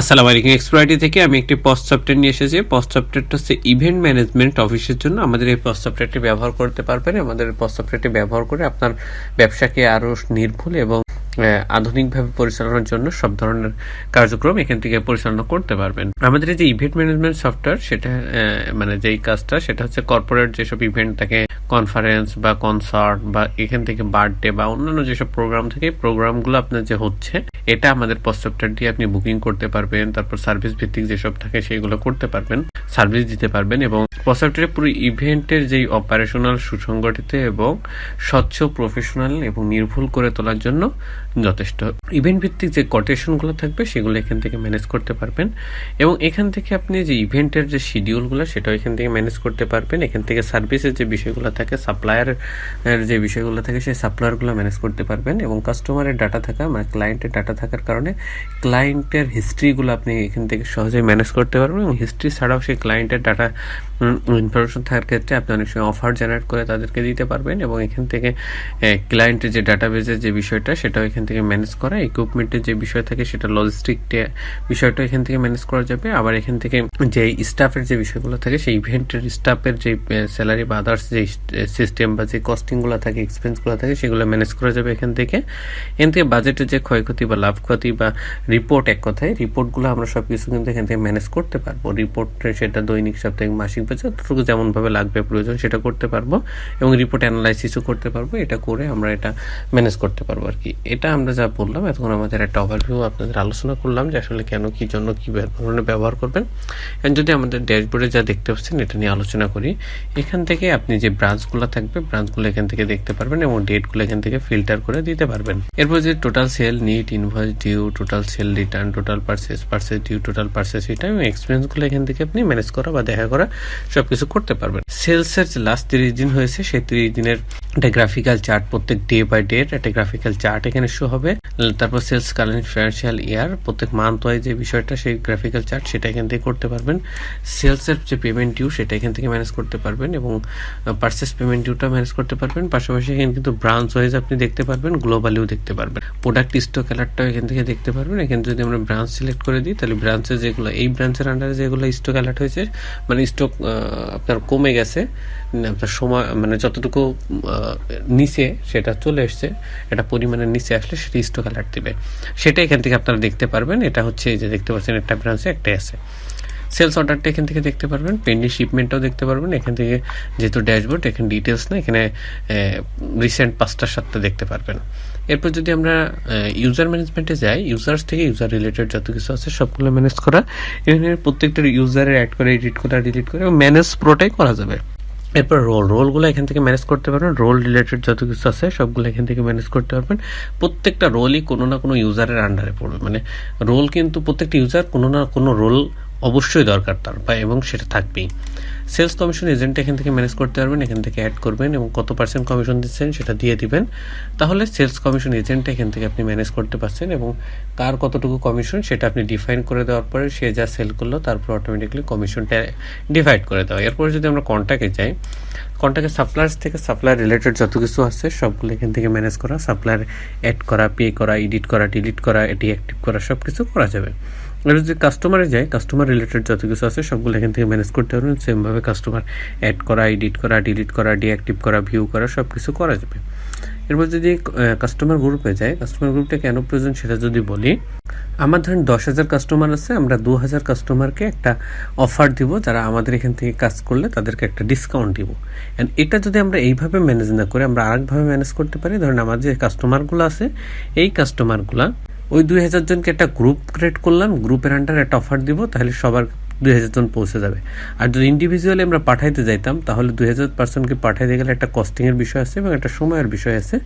আসসালামু আলাইকুম। এক্সপ্রাইটি থেকে আমি একটি পোস্ট সফটওয়্যার নিয়ে এসেছি। পোস্ট সফটওয়্যারটা হচ্ছে ইভেন্ট ম্যানেজমেন্ট অফিসের জন্য। আমাদের এই পোস্ট সফটওয়্যারটি ব্যবহার করতে পারবেন। আমাদের পোস্ট সফটওয়্যারটি ব্যবহার করে আপনার ব্যবসাকে আরও নির্ভুল এবং আধুনিকভাবে পরিচালনার জন্য সব ধরনের কার্যক্রম এখান থেকে পরিচালনা করতে পারবেন। আমাদের যে ইভেন্ট ম্যানেজমেন্ট সফটওয়্যার সেটা মানে যেই কাজটা, সেটা হচ্ছে কর্পোরেট যেসব ইভেন্ট থাকে কনফারেন্স বা কনসার্ট বা এখান থেকে বার্থডে বা অন্যান্য যেসব প্রোগ্রাম থাকে প্রোগ্রামগুলো আপনার যে হচ্ছে, এটা আমাদের সফটওয়্যার দিয়ে আপনি বুকিং করতে পারবেন, তারপর সার্ভিস ভিত্তিক যেসব থাকে সেগুলো করতে পারবেন সার্ভিস দিতে পারবেন এবং পোস্ট সফটওয়্যারে পুরো ইভেন্টের যেই অপারেশনাল সুসংগঠিত এবং স্বচ্ছ প্রফেশনাল এবং নির্ভুল করে তোলার জন্য যথেষ্ট। ইভেন্ট ভিত্তিক যে কোটেশনগুলো থাকবে, সেগুলো এখান থেকে ম্যানেজ করতে পারবেন। এবং এখান থেকে আপনি যে ইভেন্টের যে শিডিউলগুলো সেটাও এখান থেকে ম্যানেজ করতে পারবেন। এখান থেকে সার্ভিসের যে বিষয়গুলো থাকে সাপ্লায়ার যে বিষয়গুলো থাকে, সেই সাপ্লায়ারগুলো ম্যানেজ করতে পারবেন। এবং কাস্টমারের ডাটা থাকা মানে ক্লায়েন্টের ডাটা থাকার কারণে ক্লায়েন্টের হিস্ট্রিগুলো আপনি এখান থেকে সহজেই ম্যানেজ করতে পারবেন। এবং হিস্ট্রি ছাড়াও সেই ক্লায়েন্টের ডাটা ইনফরমেশন থাকার ক্ষেত্রে আপনি অনেক সময় অফার জেনারেট করে তাদেরকে দিতে পারবেন। এবং এখান থেকে ক্লায়েন্টের যে ডাটাবেজের যে বিষয়টা, সেটাও এখান থেকে ম্যানেজ করা ইকুইপমেন্টের যে বিষয় থাকে সেটা লজিস্টিক বিষয়টা এখান থেকে ম্যানেজ করা যাবে। আবার এখান থেকে যে স্টাফের যে বিষয়গুলো থাকে, সেই ইভেন্টের স্টাফের যে স্যালারি বা আদার্স যে সিস্টেম বা যে কস্টিংগুলো থাকে এক্সপেন্সগুলো থাকে, সেগুলো ম্যানেজ করা যাবে এখান থেকে। এখান থেকে বাজেটের যে ক্ষয়ক্ষতি বা লাভ ক্ষতি বা রিপোর্ট এক কথায় রিপোর্টগুলো আমরা সব কিছু কিন্তু এখান থেকে ম্যানেজ করতে পারব। রিপোর্ট সেটা দৈনিক, সাপ্তাহিক, মাসিক বা যতটুকু যেমনভাবে লাগবে, প্রয়োজন সেটা করতে পারব। এবং রিপোর্ট অ্যানালাইসিসও করতে পারব। এটা করে আমরা এটা ম্যানেজ করতে পারব আর কি। এটা আমরা যা বললাম, এতক্ষণ আমাদের একটা ওভারভিউ আপনাদের আলোচনা করলাম যে আসলে কেন, কি জন্য, কি ধরনের ব্যবহার করবেন। And যদি আমাদের ড্যাশবোর্ডে যা দেখতে পাচ্ছেন, এটা নিয়ে আলোচনা করি। এখান থেকে আপনি যে ব্রাঞ্চগুলো থাকবে ব্রাঞ্চগুলো এখান থেকে দেখতে পারবেন এবং ডেটগুলো এখান থেকে ফিল্টার করে দিতে পারবেন। এরপর যে total sale net invoice due total sale return total purchase purchase due total purchase return এবং এক্সপেন্সগুলো এখান থেকে আপনি ম্যানেজ করা বা দেখা করা সবকিছু করতে পারবেন। সেলসের যে লাস্ট তিরিশ দিন হয়েছে, সেই তিরিশ দিনের একটা গ্রাফিক্যাল চার্ট প্রত্যেক ডে বাই ডে একটা গ্রাফিক্যাল চার্ট এখানে শো হবে। তারপর সেলস কারেন্ট ফিনান্সিয়াল ইয়ার প্রত্যেক মান্থ ওয়াইজ যে বিষয়টা, সেই গ্রাফিক্যাল চার্ট সেটা এখান থেকে করতে পারবেন। সেলসের যে পেমেন্ট ডিউ সেটা এখান থেকে ম্যানেজ করতে পারবেন এবং পার্সেস পেমেন্ট ডিউটা ম্যানেজ করতে পারবেন। পাশাপাশি এখানে কিন্তু ব্রাঞ্চ ওয়াইজ আপনি দেখতে পারবেন গ্লোবালিও দেখতে পারবেন। প্রোডাক্ট স্টক অ্যালার্টটাও এখান থেকে দেখতে পারবেন। এখানে যদি আমরা ব্রাঞ্চ সিলেক্ট করে দিই, তাহলে ব্রাঞ্চে যেগুলো, এই ব্রাঞ্চের আন্ডারে যেগুলো স্টক অ্যালার্ট হয়েছে মানে স্টক আপনার কমে গেছে আপনার সময় মানে যতটুকু নিচে সেটা চলে এসছে, এটা পরিমাণের নিচে আসলে সেটা স্টক অ্যালার্ট দিবে। সেটা এখান থেকে আপনারা দেখতে পারবেন। এটা হচ্ছে যে দেখতে পাচ্ছেন, একটা ব্রাঞ্চে একটাই আছে সেলস অর্ডারটা এখান থেকে দেখতে পারবেন। পেন্ডিং শিপমেন্টটাও দেখতে পারবেন। এখান থেকে যেহেতু ড্যাশবোর্ড এখানে ডিটেলস না, এখানে রিসেন্ট পাঁচটা, সাতটা দেখতে পারবেন। এরপর যদি আমরা ইউজার ম্যানেজমেন্টে যাই ইউজার্স থেকে ইউজার রিলেটেড যত কিছু আছে, সবগুলো ম্যানেজ করা। এখানে প্রত্যেকটা ইউজারের অ্যাড করে এডিট করা ডিলিট করে ম্যানেজ পুরোটাই করা যাবে। এরপর রোল রোলগুলো এখান থেকে ম্যানেজ করতে পারবেন রোল রিলেটেড যত কিছু আছে সবগুলো এখান থেকে ম্যানেজ করতে পারবেন। প্রত্যেকটা রোলই কোনো না কোনো ইউজারের আন্ডারে পড়বে। মানে রোল কিন্তু প্রত্যেকটা ইউজার কোনো না কোনো রোল অবশ্যই দরকার তার, বা এবং সেটা থাকবেই। সেলস কমিশন এজেন্ট এখান থেকে ম্যানেজ করতে পারবেন, এখান থেকে অ্যাড করবেন এবং কত পার্সেন্ট কমিশন দিচ্ছেন সেটা দিয়ে দিবেন। তাহলে সেলস কমিশন এজেন্ট এখান থেকে আপনি ম্যানেজ করতে পারছেন এবং কার কতটুকু কমিশন সেটা আপনি ডিফাইন করে দেওয়ার পরে সে যা সেল করল তারপর অটোমেটিকলি কমিশনটা ডিভাইড করে দেওয়া। এরপরে যদি আমরা কন্ট্যাক্টে যাই কন্ট্যাক্টে সাপ্লায়ার্স থেকে সাপ্লায়ার রিলেটেড যত কিছু আছে সবগুলো এখান থেকে ম্যানেজ করা সাপ্লায়ার অ্যাড করা পে করা এডিট করা ডিলিট করা ডিঅ্যাক্টিভ করা সব কিছু করা যাবে। এবার যদি কাস্টমারে যায় কাস্টমার রিলেটেড যত কিছু আছে, সবগুলো এখান থেকে ম্যানেজ করতে পারবেন। সেমভাবে কাস্টমার অ্যাড করা এডিট করা ডিলিট করা ডিঅ্যাক্টিভ করা ভিউ করা সব কিছু করা যাবে। এরপর যদি কাস্টমার গ্রুপে যায় কাস্টমার গ্রুপটা কেন প্রয়োজন সেটা যদি বলি, আমার ধরেন দশ হাজার কাস্টমার আছে, আমরা দু হাজার কাস্টমারকে একটা অফার দিব, যারা আমাদের এখান থেকে কাজ করলে তাদেরকে একটা ডিসকাউন্ট দিব। অ্যান্ড এটা যদি আমরা এইভাবে ম্যানেজ না করে, আমরা আরেকভাবে ম্যানেজ করতে পারি, ধরেন আমার যে কাস্টমারগুলো আছে, এই কাস্টমারগুলা ওই দুই হাজার জনকে একটা গ্রুপ ক্রিয়েট করলাম গ্রুপের আন্ডার একটা অফার দিব, তাহলে সবার দুই হাজার জন পৌঁছে যাবে। আর যদি ইন্ডিভিজুয়ালি আমরা পাঠাইতে যাইতাম, তাহলে দুই হাজার পার্সনকে পাঠাইতে গেলে একটা কস্টিংয়ের বিষয় আছে এবং একটা সময়ের বিষয় আছে।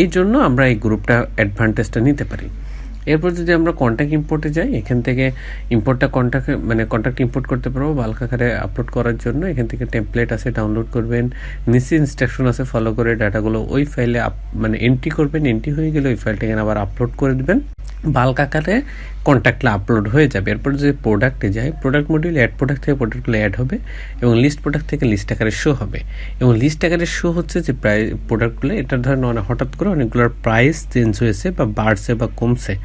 এই জন্য আমরা এই গ্রুপটা অ্যাডভান্টেজটা নিতে পারি। এরপর যদি আমরা কন্ট্যাক্ট ইম্পোর্টে যাই, এখান থেকে ইম্পোর্টটা কন্ট্যাক্ট মানে কন্ট্যাক্ট ইম্পোর্ট করতে পারব বাল্ক আকারে আপলোড করার জন্য। এখান থেকে টেমপ্লেট আছে ডাউনলোড করবেন। নিচে ইনস্ট্রাকশন আছে ফলো করে ডাটাগুলো ওই ফাইলে মানে এন্ট্রি করবেন। এন্ট্রি হয়ে গেলে ওই ফাইলটা এখানে আবার আপলোড করে দেবেন। বাল্ক আকারে কন্ট্যাক্টগুলো আপলোড হয়ে যাবে। এরপর যদি প্রোডাক্টে যায় প্রোডাক্ট মডিউল অ্যাড প্রোডাক্ট থেকে প্রোডাক্টগুলো অ্যাড হবে এবং লিস্ট প্রোডাক্ট থেকে লিস্ট আকারে শো হবে। এবং লিস্ট আকারে শো হচ্ছে যে প্রায় প্রোডাক্টগুলো এটা ধরেন অনেক, হঠাৎ করে অনেকগুলোর প্রাইস চেঞ্জ হয়েছে বা বাড়ছে বা কমছে।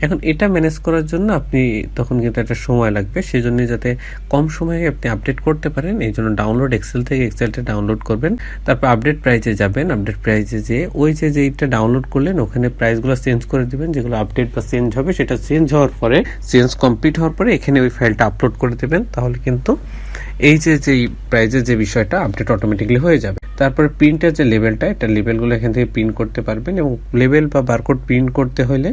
এখন এটা ম্যানেজ করার জন্য আপনি তখন কিন্তু একটা সময় লাগবে। সেই জন্য যাতে কম সময়ে আপনি আপডেট করতে পারেন, এই জন্য ডাউনলোড এক্সেল থেকে এক্সেলটা ডাউনলোড করবেন। তারপর আপডেট প্রাইজে যাবেন। আপডেট প্রাইজে যে ওই যে যেইটা ডাউনলোড করলেন, ওখানে প্রাইসগুলো চেঞ্জ করে দেবেন। যেগুলো আপডেট বা চেঞ্জ হবে, সেটা চেঞ্জ হওয়ার পরে, চেঞ্জ কমপ্লিট হওয়ার পরে এখানে ওই ফাইলটা আপলোড করে দেবেন, তাহলে কিন্তু এই যে যে প্রাইজের যে বিষয়টা আপডেট অটোমেটিকলি হয়ে যাবে। তারপরে প্রিন্টের যে লেভেলটা এটা লেভেলগুলো এখান থেকে প্রিন্ট করতে পারবেন এবং লেভেল বা বারকোড প্রিন্ট করতে হলে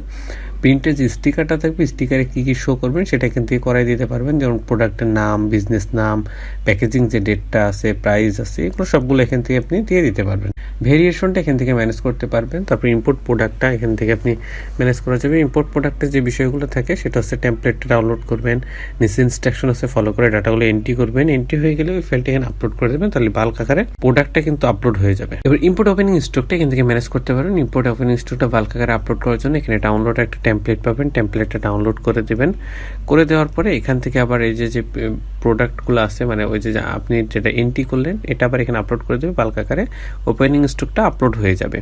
প্রিন্টের যে স্টিকারটা থাকবে স্টিকারে কী কী শো করবেন সেটা এখান থেকে করাই দিতে পারবেন। যেমন প্রোডাক্টের নাম বিজনেস নাম প্যাকেজিং যে ডেটটা আছে প্রাইস আছে, এগুলো সবগুলো এখান থেকে আপনি দিয়ে দিতে পারবেন। ভেরিয়েশনটা এখান থেকে ম্যানেজ করতে পারবেন। তারপর ইম্পোর্ট প্রোডাক্টটা এখান থেকে আপনি ম্যানেজ করা যাবে। ইম্পোর্ট প্রোডাক্টের যে বিষয়গুলো থাকে, সেটা হচ্ছে টেমপ্লেটটা ডাউনলোড করবেন, নিচে ইনস্ট্রাকশন আছে ফলো করে ডাটাগুলো এন্ট্রি করবেন। এন্ট্রি হয়ে গেলে ওই ফাইলটা এখানে আপলোড করে দেবেন, তাহলে বাল্ক আকারে প্রোডাক্টটা কিন্তু আপলোড হয়ে যাবে। এবার ইম্পোর্ট ওপেনিং স্টকটা এখান থেকে ম্যানেজ করতে পারেন। ইম্পোর্ট ওপেনিং স্টকটা বাল্ক আকারে আপলোড করার জন্য এখানে ডাউনলোড একটা টেমপ্লেট পাবেন। টেমপ্লেটটা ডাউনলোড করে দেবেন। করে দেওয়ার পরে এখান থেকে আবার এই যে যে প্রোডাক্টগুলো আছে মানে ওই যে আপনি যেটা এন্ট্রি করলেন, এটা আবার এখানে আপলোড করে দেবে বাল্ক আকারে। ওপেনিং স্টকটা আপলোড হয়ে যাবে।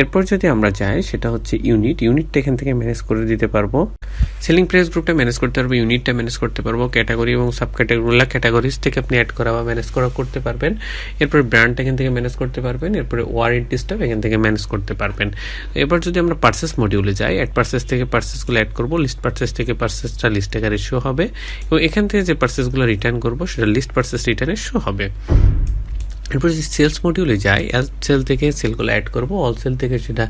এরপর যদি আমরা যাই, সেটা হচ্ছে ইউনিট ইউনিটটা এখান থেকে ম্যানেজ করে দিতে পারব। সেলিং প্রাইস গ্রুপটা ম্যানেজ করতে পারব ইউনিটটা ম্যানেজ করতে পারব ক্যাটাগরি এবং সাব ক্যাটাগরিগুলো ক্যাটাগরিজ থেকে আপনি অ্যাড করা বা ম্যানেজ করা করতে পারবেন। এরপর ব্র্যান্ডটা এখান থেকে ম্যানেজ করতে পারবেন, এরপরে ওয়ারেন্টিসটা এখান থেকে ম্যানেজ করতে পারবেন। এবার যদি আমরা পার্সেস মডিউলে যাই অ্যাড পার্সেস থেকে পার্সেসগুলো অ্যাড করব লিস্ট পার্সেস থেকে পার্সেসটা লিস্ট আকারে শো হবে। এবং এখান থেকে যে পার্সেসগুলো রিটার্ন করব, সেটা লিস্ট পার্সেস রিটার্নে শো হবে। এরপর যদি সেলস মডিউলে যাই সেল থেকে সেলগুলো অ্যাড করব অল সেল থেকে সেটা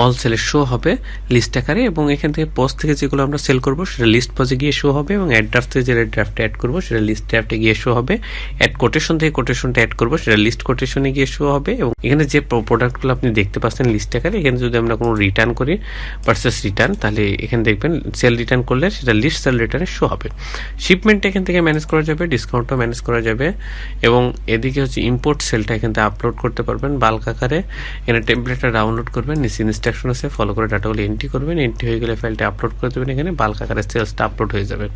অল সেলে শো হবে লিস্ট আকারে এবং এখান থেকে পোস্ট থেকে যেগুলো আমরা সেল করব, সেটা লিস্ট পজে গিয়ে শো হবে এবং অ্যাড ড্রাফট থেকে যেটা ড্রাফটে অ্যাড করব, সেটা লিস্ট ড্রাফটে গিয়ে শো হবে। অ্যাড কোটেশন থেকে কোটেশনটা অ্যাড করব, সেটা লিস্ট কোটেশনে গিয়ে শো হবে এবং এখানে যে প্রোডাক্টগুলো আপনি দেখতে পাচ্ছেন লিস্ট আকারে, এখানে যদি আমরা কোনো রিটার্ন করি পার্সেস রিটার্ন তাহলে এখানে দেখবেন সেল রিটার্ন করলে সেটা লিস্ট সেল রিটার্নে শো হবে। শিপমেন্ট এখান থেকে ম্যানেজ করা যাবে ডিসকাউন্টও ম্যানেজ করা যাবে এবং এদিকে হচ্ছে ইম্পোর্ট সেলটা এখানে আপলোড করতে পারবেন। বাল্ক আকারে এখানে টেমপ্লেটটা ডাউনলোড করবেন। নিচে ইনস্ট্রাকশন আছে ফলো করে ডাটাগুলো এন্ট্রি করবেন। এন্ট্রি হয়ে গেলে ফাইলটা আপলোড করে দেবেন এখানে। বাল্ক আকারে সেলসটা আপলোড হয়ে যাবে।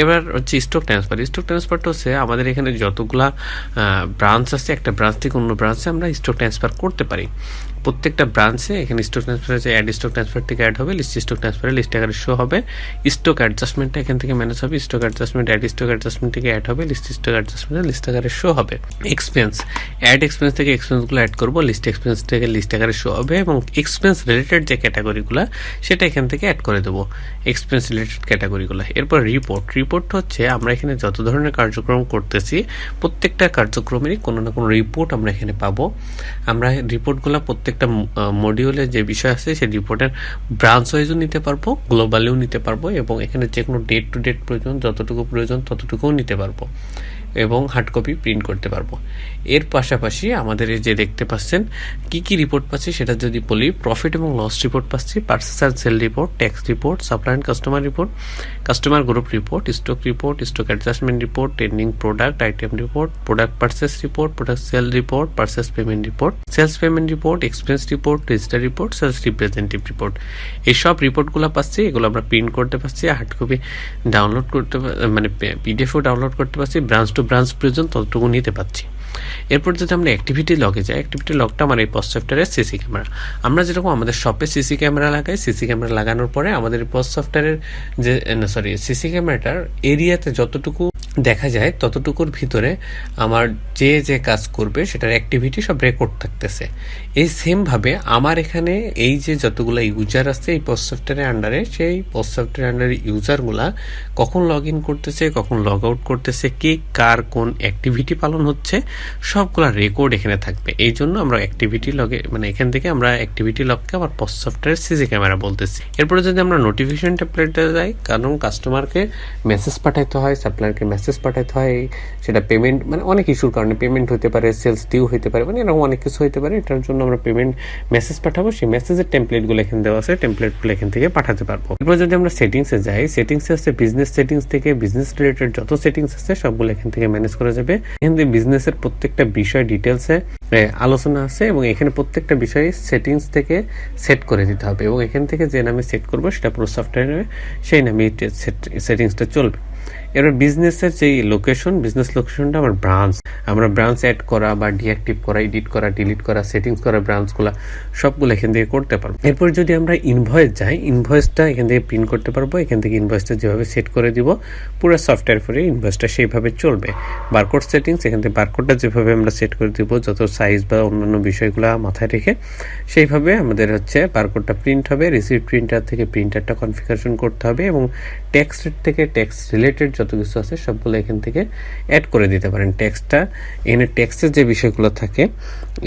এবার হচ্ছে স্টক ট্রান্সফার স্টক ট্রান্সফারটা হচ্ছে আমাদের এখানে যতগুলা ব্রাঞ্চ আছে, একটা ব্রাঞ্চ থেকে অন্য ব্রাঞ্চে আমরা স্টক ট্রান্সফার করতে পারি। প্রত্যেকটা ব্রাঞ্চে এখানে স্টক ট্রান্সফার আছে অ্যাড স্টক ট্রান্সফার থেকে অ্যাড হবে লিস্ট স্টক ট্রান্সফারে লিস্ট আকারে শো হবে। স্টক অ্যাডজাস্টমেন্টটা এখান থেকে ম্যানেজ হবে stock adjustment add stock adjustment থেকে অ্যাড হবে লিস্ট স্টক অ্যাডজাস্টমেন্ট লিস্ট আকারে শো হবে। এক্সপেন্স অ্যাড এক্সপেন্স থেকে এক্সপেন্সগুলো অ্যাড করব লিস্ট এক্সপেন্স থেকে লিস্ট আকারে শো হবে এবং এক্সপেন্স রিলেটেড যে ক্যাটাগরিগুলো সেটা এখান থেকে অ্যাড করে দেবো এক্সপেন্স রিলেটেড ক্যাটাগরিগুলো এরপর রিপোর্ট রিপোর্ট হচ্ছে আমরা এখানে যত ধরনের কার্যক্রম করতেছি, প্রত্যেকটা কার্যক্রমেরই কোনো না কোনো রিপোর্ট আমরা এখানে পাবো। আমরা রিপোর্টগুলো প্রত্যেকটা মডিউলে যে বিষয় আছে, সেই রিপোর্টের ব্রাঞ্চ ওয়াইজও নিতে পারব গ্লোবালিও নিতে পারব এবং এখানে যে কোনো ডেট টু ডেট প্রয়োজন, যতটুকু প্রয়োজন, ততটুকুও নিতে পারব। এবং হার্ড কপি প্রিন্ট করতে পারব। এর পাশাপাশি আমাদের এই যে দেখতে পাচ্ছেন, কি কি রিপোর্ট পাচ্ছি সেটা যদি বলি প্রফিট এবং লস রিপোর্ট পাচ্ছি purchase R sale report tax report supply and customer report customer group report stock report stock adjustment report trending product item report product purchase report product sale report purchase payment report sales payment report expense report register report sales representative report এইসব রিপোর্টগুলো পাচ্ছি, এগুলো আমরা print করতে পারছি hard copy download করতে মানে পিডিএফও download করতে পারছি ব্রাঞ্চ টু ব্রাঞ্চ প্রয়োজন, ততটুকু নিতে পারছি। এরপর যদি আমরা অ্যাক্টিভিটি লগে যাই অ্যাক্টিভিটি লগটা আমার এই পস্ট সফটওয়্যারের সিসি ক্যামেরা আমরা যেরকম আমাদের শপে সিসি ক্যামেরা লাগাই সিসি ক্যামেরা লাগানোর পরে আমাদের পোস্ট সফটওয়্যারের যে সরি সিসি ক্যামেরাটার এরিয়াতে যতটুকু দেখা যায় ততটুকুর ভিতরে আমার যে যে কাজ করবে, সেটার অ্যাক্টিভিটি সব রেকর্ড থাকতেছে। এই সেমভাবে আমার এখানে এই যে যতগুলো ইউজার আছে এই পোস্ট সফটওয়্যারের আন্ডারে সেই পোস্ট সফটওয়্যার আন্ডারে ইউজারগুলা কখন লগ ইন করতেছে, কখন লগ আউট করতেছে, কে কার কোন অ্যাক্টিভিটি পালন হচ্ছে, সবগুলা রেকর্ড এখানে থাকবে। এই জন্য আমরা অ্যাক্টিভিটি লগে মানে এখান থেকে আমরা অ্যাক্টিভিটি লগকে আবার পোস্ট সফটওয়্যার সিসি ক্যামেরা বলতেছি। এরপরে যদি আমরা নোটিফিকেশন টেমপ্লেটে যাই কারণ কাস্টমারকে মেসেজ পাঠাইতে হয় সাপ্লায়ারকে মেসেজ মেসেজ পাঠাতে হয়, সেটা পেমেন্ট মানে অনেক ইস্যুর কারণে পেমেন্ট হতে পারে সেলস ডিউ হতে পারে মানে এরকম অনেক কিছু হতে পারে, এটার জন্য আমরা পেমেন্ট মেসেজ পাঠাবো, সেই মেসেজের টেমপ্লেটগুলো এখানে দেওয়া আছে টেমপ্লেটগুলো এখান থেকে পাঠাতে পারব। এরপর যদি আমরা সেটিংসে যাই সেটিংসে আছে বিজনেস সেটিংস থেকে বিজনেস রিলেটেড যত সেটিংস আছে, সবগুলো এখান থেকে ম্যানেজ করা যাবে। এখান থেকে বিজনেসের প্রত্যেকটা বিষয় ডিটেলসে আলোচনা আছে এবং এখানে প্রত্যেকটা বিষয় সেটিংস থেকে সেট করে দিতে হবে এবং এখান থেকে যে নামে সেট করব, সেটা পুরো সফটওয়্যারে সেই নামে সেটিংসটা চলবে। এবার বিজনেসের যে লোকেশন বিজনেস লোকেশনটা আমার ব্রাঞ্চ আমরা ব্রাঞ্চ অ্যাড করা বা ডিঅ্যাক্টিভ করা এডিট করা ডিলিট করা সেটিংস করা ব্রাঞ্চগুলো সবগুলো এখান থেকে করতে পারব। এরপর যদি আমরা ইনভয়েস যাই ইনভয়েসটা এখান থেকে প্রিন্ট করতে পারব। এখান থেকে ইনভয়েসটা যেভাবে সেট করে দিব, পুরো সফটওয়্যার করে ইনভয়েসটা সেইভাবে চলবে। বারকোড সেটিংস এখান থেকে বারকোডটা যেভাবে আমরা সেট করে দিব, যত সাইজ বা অন্যান্য বিষয়গুলো মাথায় রেখে, সেইভাবে আমাদের হচ্ছে বারকোডটা প্রিন্ট হবে। রিসিপ্ট প্রিন্টার থেকে প্রিন্টারটা কনফিগারেশন করতে হবে এবং ট্যাক্স থেকে ট্যাক্স রিলেটেড যত কিছু আছে সবগুলো এখান থেকে অ্যাড করে দিতে পারেন। টেক্সটটা এখানে টেক্সটের যে বিষয়গুলো থাকে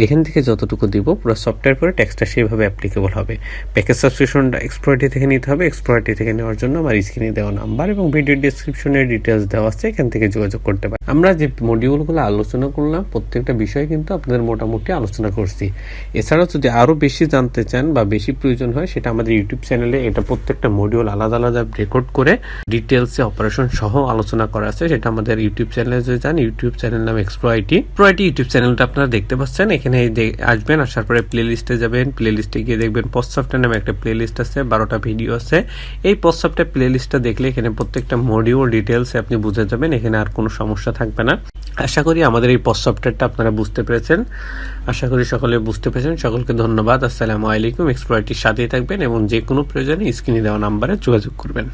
এখান থেকে যতটুকু দিব, পুরো সফটওয়্যার পরে ট্যাক্সটা সেইভাবে অ্যাপ্লিকেবল হবে। প্যাকেজ সাবস্ক্রিপশনটা এক্সপ্লোরিটি থেকে নিতে হবে। এক্সপ্লোরিটি থেকে নেওয়ার জন্য আমার স্ক্রিনে দেওয়া নাম্বার এবং ভিডিও ডিসক্রিপশনে ডিটেলস দেওয়া আছে, এখান থেকে যোগাযোগ করতে পারেন। আমরা যে মডিউলগুলো আলোচনা করলাম, প্রত্যেকটা বিষয় কিন্তু আপনাদের মোটামুটি আলোচনা করছি। এছাড়াও যদি আরও বেশি জানতে চান বা বেশি প্রয়োজন হয়, সেটা আমাদের ইউটিউব চ্যানেলে এটা প্রত্যেকটা মডিউল আলাদা আলাদা রেকর্ড করে ডিটেলসে অপারেশন সহ আলোচনা করা আছে। সেটা আমাদের ইউটিউব চ্যানেলে যদি যান ইউটিউব চ্যানেল নাম Xpro IT Pro IT YouTube চ্যানেলটা আপনারা দেখতে পাচ্ছেন। এখানে আসবেন, আসার পরে প্লে লিস্টে যাবেন প্লে লিস্টে গিয়ে দেখবেন পশ্চাপটা নামে একটা প্লে লিস্ট আছে, বারোটা ভিডিও আছে। এই পশ্চাপটা প্লে লিস্টটা দেখলে এখানে প্রত্যেকটা মডিউল ডিটেলস আপনি বুঝে যাবেন, এখানে আর কোনো সমস্যা থাকবে না। আশা করি আমাদের এই সফটওয়্যারটা আপনারা বুঝতে পেরেছেন। আশা করি সকলে বুঝতে পেরেছেন। সকলকে ধন্যবাদ। আসসালামু আলাইকুম। এক্সপ্লয়টির সাথেই থাকবেন এবং যে কোনো প্রয়োজনে স্ক্রিনে দেওয়া নাম্বারে যোগাযোগ করবেন।